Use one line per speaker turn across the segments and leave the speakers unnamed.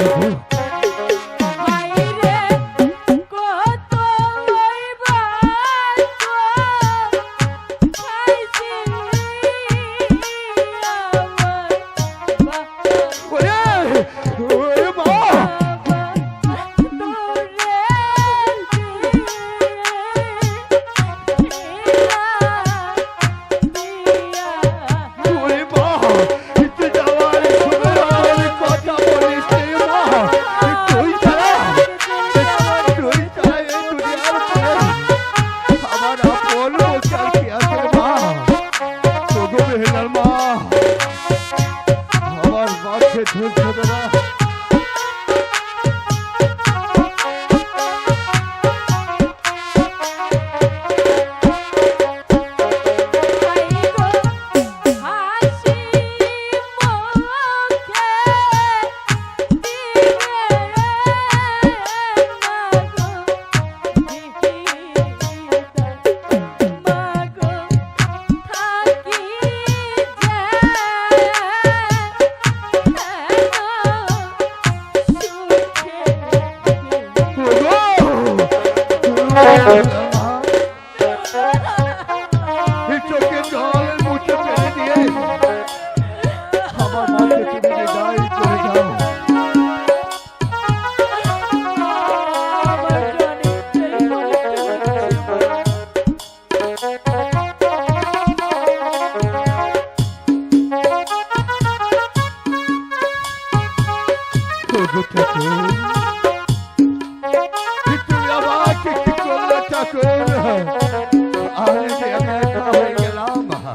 Ooh.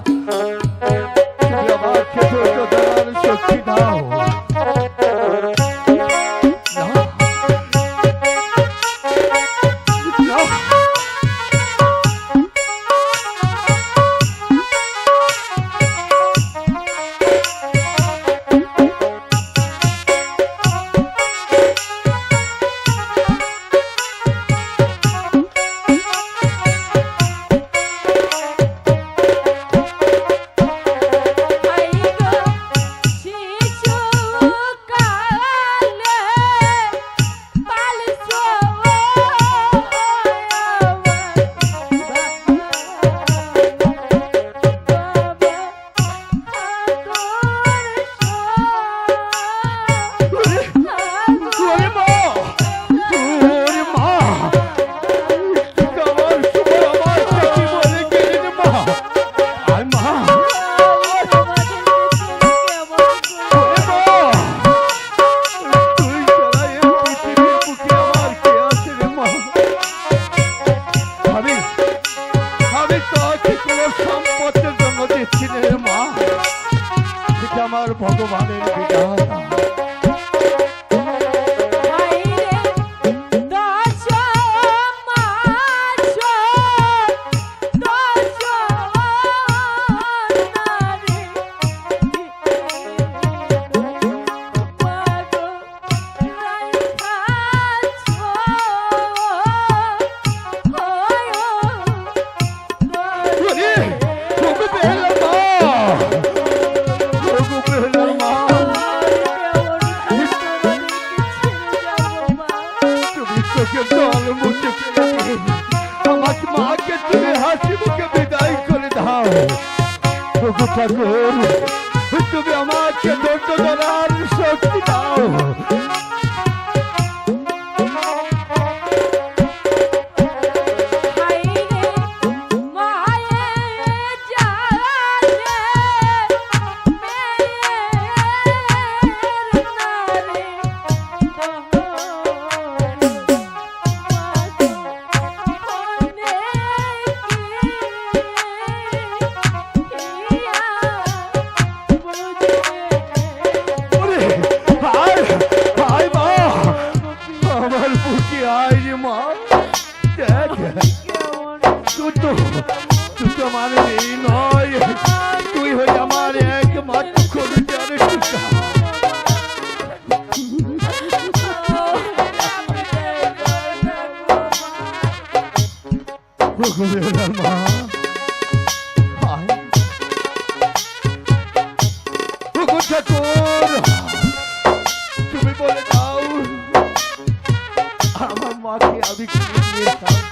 huh. চোখের জল মুছে আমার মাকে তুমি হাসি মুখে বিদায় করে দাও। ঠাকুর, তুমি আমাকে ধৈর্য ধরার শক্তি দাও। রে মা। দেখ, তুই তো, তুই আমার এই নয়। তুই হয়ে আমার একমাত্র টুকা ভগবানের মা মাকে আমি কি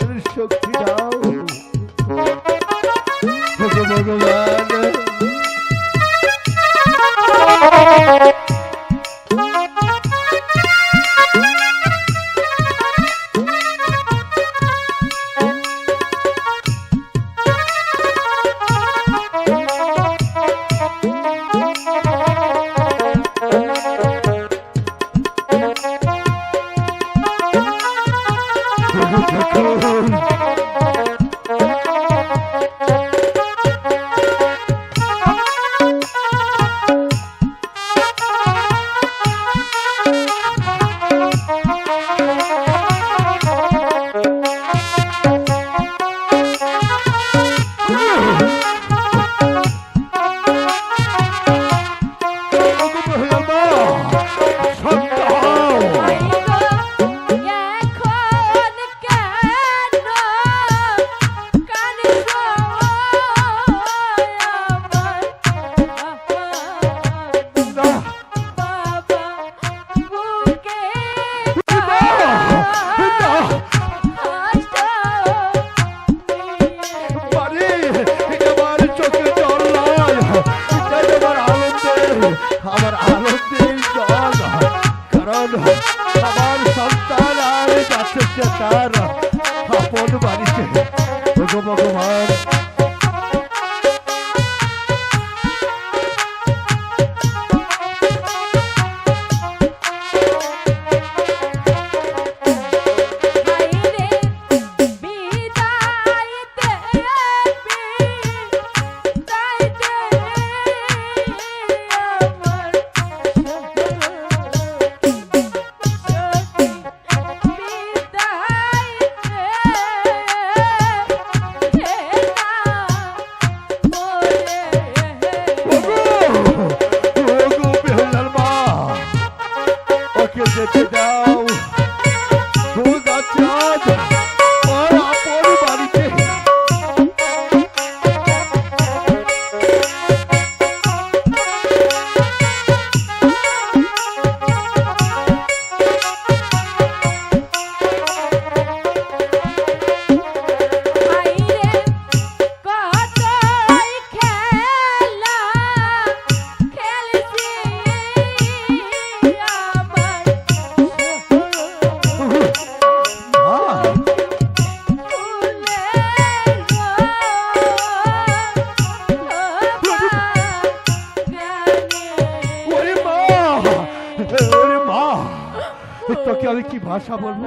ওগো কি ভাষা বলব?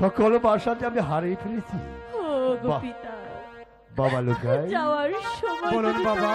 সকল ভাষা যে আমি হারিয়ে ফেলেছি। বাবা
লোকায়
বলুন বাবা।